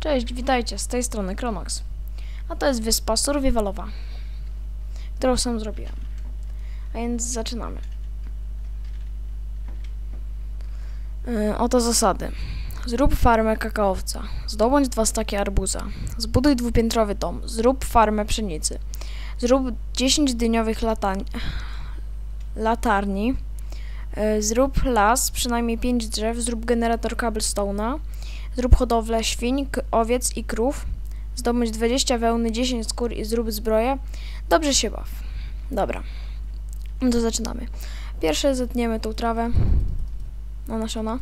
Cześć, witajcie, z tej strony Kronox. A to jest wyspa survivalowa, którą sam zrobiłem. A więc zaczynamy. Yy, oto zasady. Zrób farmę kakaowca. Zdobądź dwa staki arbuza. Zbuduj dwupiętrowy dom. Zrób farmę pszenicy. Zrób 10 dyniowych latań... latarni. Yy, Zrób las, przynajmniej 5 drzew. Zrób generator cobblestone'a. Zrób hodowlę świń, owiec i krów. Zdobądź 20 wełny, 10 skór i zrób zbroję. Dobrze się baw. Dobra. No to zaczynamy. Pierwsze zetniemy tą trawę na nasiona.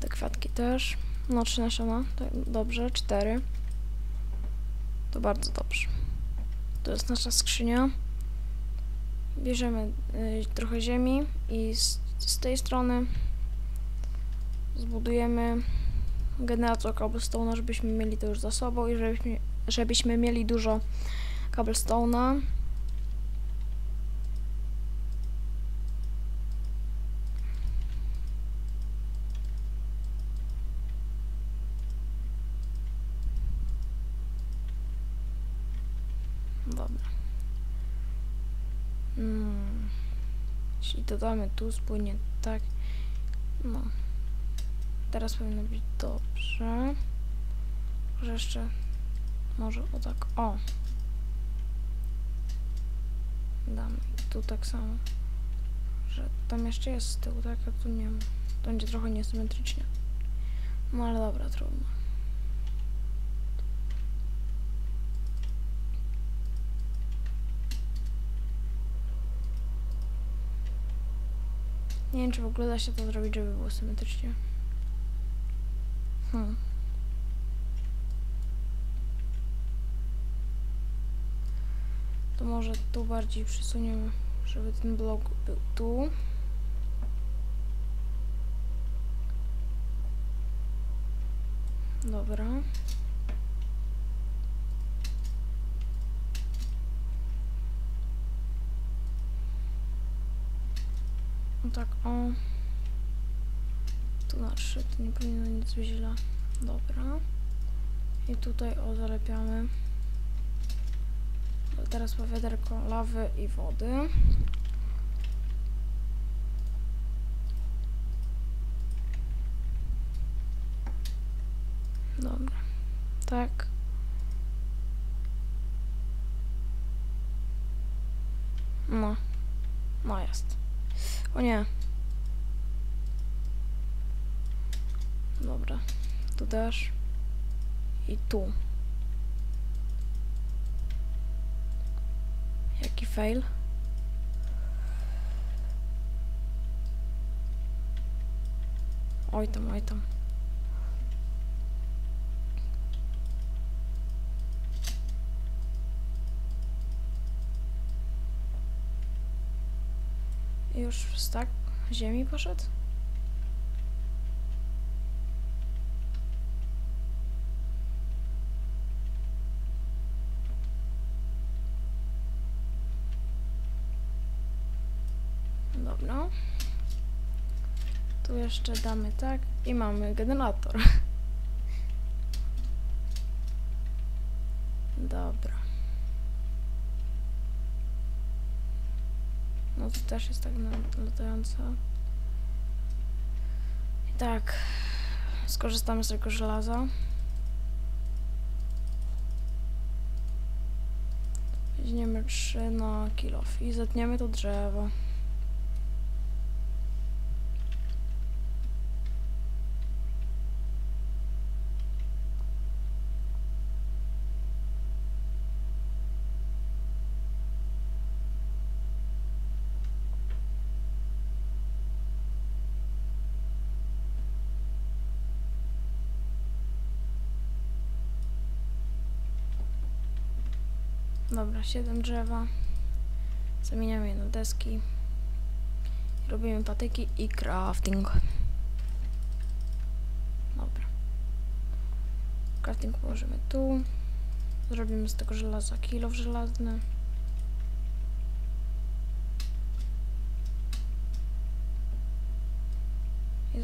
Te kwiatki też. No trzy nasiona. Dobrze, cztery. To bardzo dobrze. To jest nasza skrzynia. Bierzemy y, trochę ziemi i z, z tej strony zbudujemy generator cobblestone'a, żebyśmy mieli to już za sobą i żebyśmy, żebyśmy mieli dużo cobblestone'a. Dobra. Mm. Jeśli dodamy tu, spłynie tak. No. Teraz powinno być dobrze. Może jeszcze. Może o tak. O. Damy tu tak samo. Że tam jeszcze jest z tyłu, tak? A tu nie ma. To będzie trochę niesymetrycznie. No ale dobra, trudno. Nie wiem, czy w ogóle da się to zrobić, żeby było symetrycznie. Hmm. To może tu bardziej przesuniemy, żeby ten blok był tu. Dobra. Tak, o. Tu na trzy, to nie powinno nic być źle. Dobra. I tutaj o, zalepiamy. Teraz po wiaderko lawy i wody. Dobra. Tak. No. No jest. O nie. Dobra. Tu też. I tu. Jaki fail? Oj tam, oj tam. Już tak ziemi poszedł? Dobra. Tu jeszcze damy tak i mamy generator. Dobra. No to też jest tak latająca. I tak. Skorzystamy z tego żelaza. Weźmiemy 3 na kilof i zetniemy to drzewo. Dobra, 7 drzewa. Zamieniamy je na deski. Robimy patyki i crafting. Dobra. Crafting położymy tu. Zrobimy z tego żelaza kilo żelazny.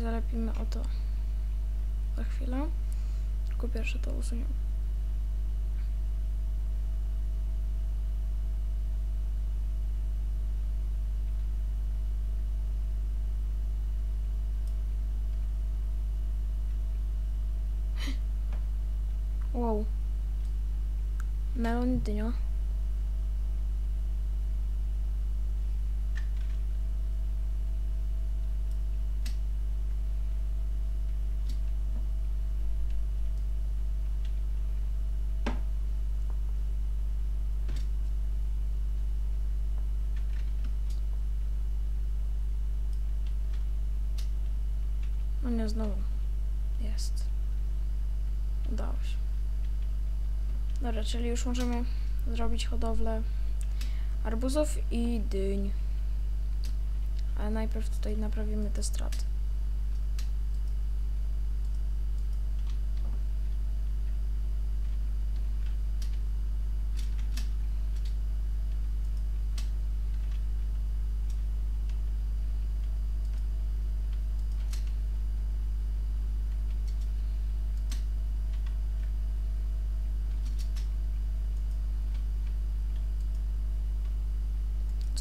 zalepimy o to za chwilę. Tylko pierwsze to usuniemy. Melon i dynia. No nie, znowu. Jest. Udało się. Dobra, czyli już możemy zrobić hodowlę arbuzów i dyń. Ale najpierw tutaj naprawimy te straty.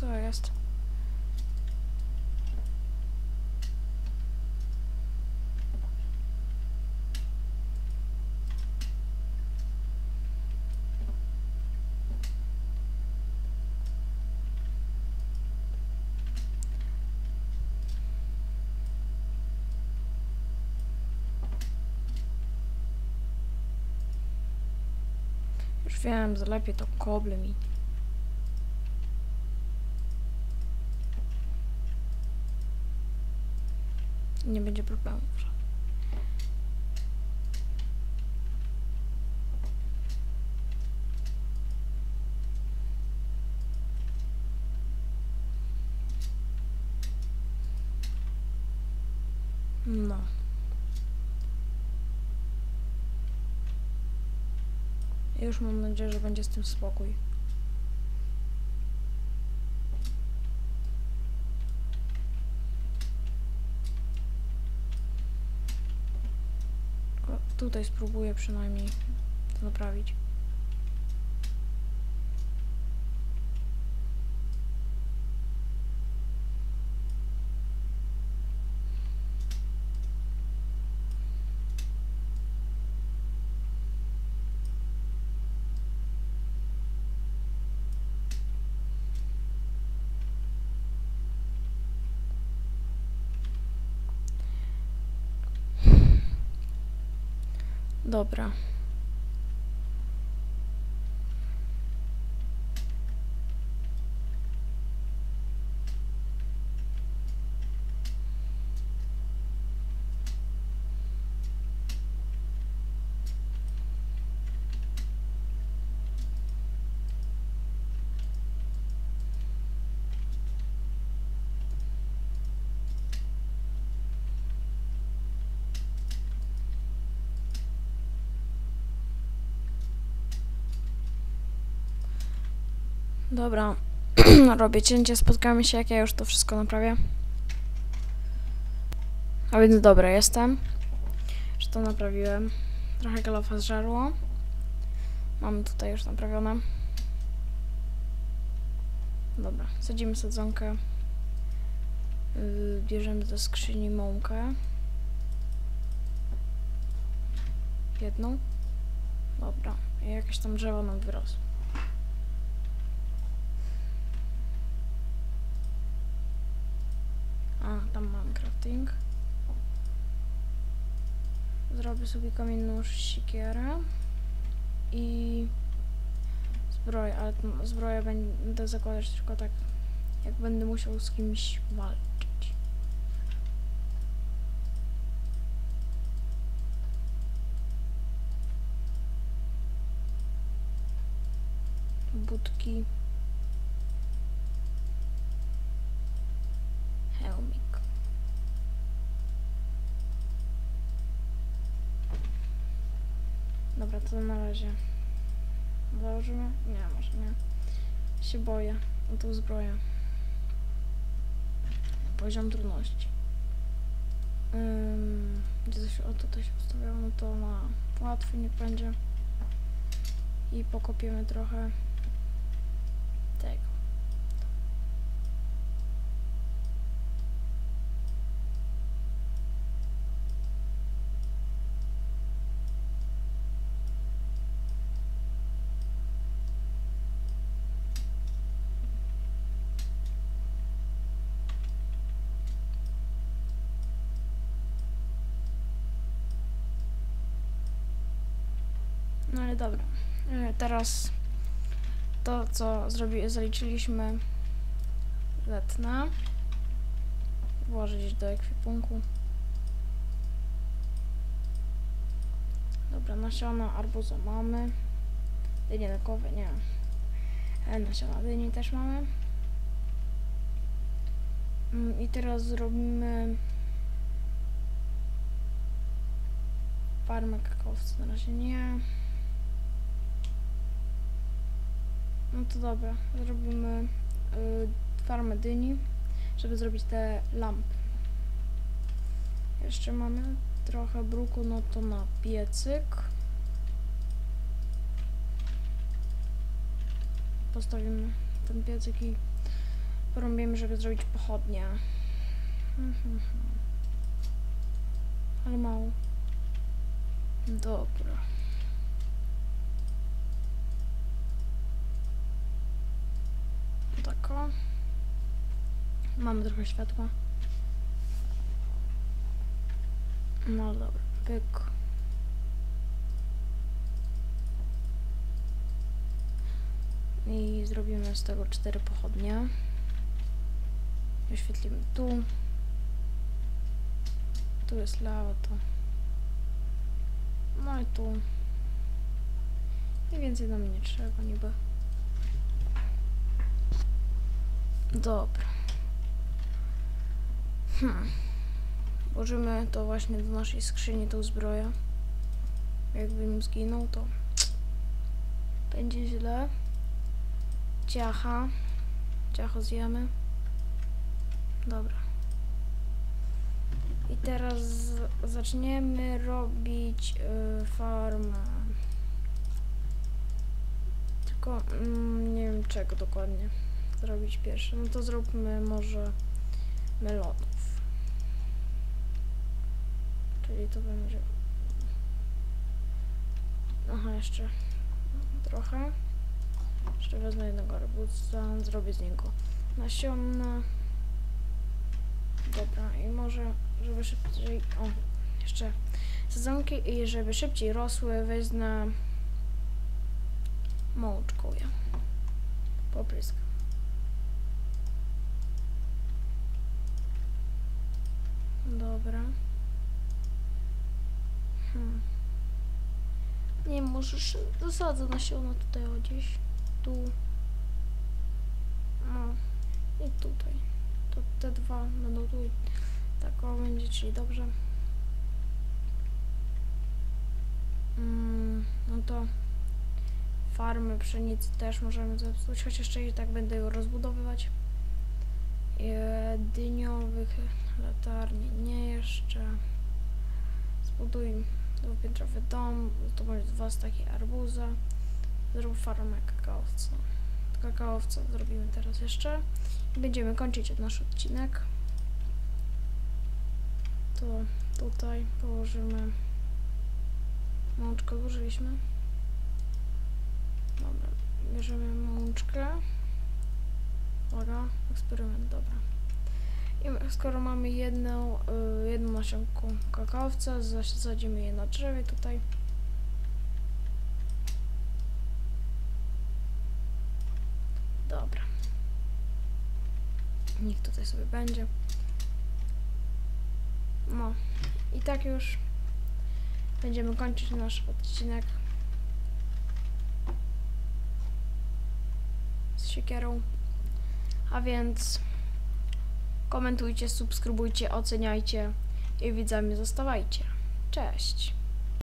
Co jest? Już wiem, zalepię to koble mi. Nie będzie problemu. No. Już mam nadzieję, że będzie z tym spokój. Tylko tutaj spróbuję przynajmniej to naprawić. Dobra. Dobra. Robię cięcie, spotkamy się, jak ja już to wszystko naprawię. A więc dobra, jestem. Już to naprawiłem. Trochę galofa zżarło. Mamy tutaj już naprawione. Dobra, sadzimy sadzonkę. Yy, bierzemy do skrzyni mąkę. Jedną. Dobra, i jakieś tam drzewo nam wyrosło. A, tam mam crafting. Zrobię sobie kamienną sikierę i zbroję, ale zbroję będę zakładać tylko tak, jak będę musiał z kimś walczyć. Budki. Helmik. Dobra, to na razie. Założymy? Nie, może nie. Się boję o tą zbroję. Poziom trudności. Ym, gdzie to się, o tutaj się ustawiało, no to na łatwy niech będzie. I pokopiemy trochę tego. No ale dobra. E, Teraz to, co zrobi, zaliczyliśmy, zetnę. Włożyć do ekwipunku. Dobra, nasiona arbuza mamy. Dynie lekowe, nie. E, Nasiona dyni też mamy. Mm, I teraz zrobimy farmę kakaowca. Na razie nie. No to dobra, zrobimy y, farmę dyni, żeby zrobić te lampy. Jeszcze mamy trochę bruku, no to na piecyk. Postawimy ten piecyk i porąbimy, żeby zrobić pochodnie. Ale mało. Dobra. Tak o. Mamy trochę światła. No dobra, pyk. I zrobimy z tego cztery pochodnie. Oświetlimy tu. Tu jest lawa, to. No i tu. I więcej nam nie trzeba niby. Dobra. Hmm. Włożymy to właśnie do naszej skrzyni, tą zbroję. Jakbym zginął, to będzie źle. Ciacha. Ciacho zjemy. Dobra. I teraz zaczniemy robić y, farmę. Tylko mm, nie wiem czego dokładnie zrobić pierwsze. No to zróbmy może melonów. Czyli to będzie. Aha, jeszcze trochę. Jeszcze wezmę jednego arbuza, zrobię z niego nasionna. Dobra, i może, żeby szybciej. O, jeszcze sadzonki i żeby szybciej rosły, wezmę mączką. Popryskam. Dobra. Hmm. Możesz zasadzę nasiona tutaj o gdzieś. Tu. No. I tutaj. To te dwa będą tu. Tak o będzie, czyli dobrze. Mm, no to farmy pszenicy też możemy zepsuć, chociaż jeszcze i tak będę ją rozbudowywać. Dyniowych latarni nie jeszcze. Zbuduj dwupiętrowy dom, to będzie dwa staki arbuza. Zrób farmę kakaowca. Kakaowca zrobimy teraz jeszcze. Będziemy kończyć nasz odcinek. To tutaj położymy mączkę, użyliśmy. Dobra, bierzemy mączkę. Uwaga, eksperyment, dobra. Skoro mamy jedną, y, jedną nasionkę kakaowca, zasadzimy je na drzewie tutaj. Dobra. Niech tutaj sobie będzie. No. I tak już będziemy kończyć nasz odcinek z siekierą. A więc komentujcie, subskrybujcie, oceniajcie i widzami zostawajcie. Cześć!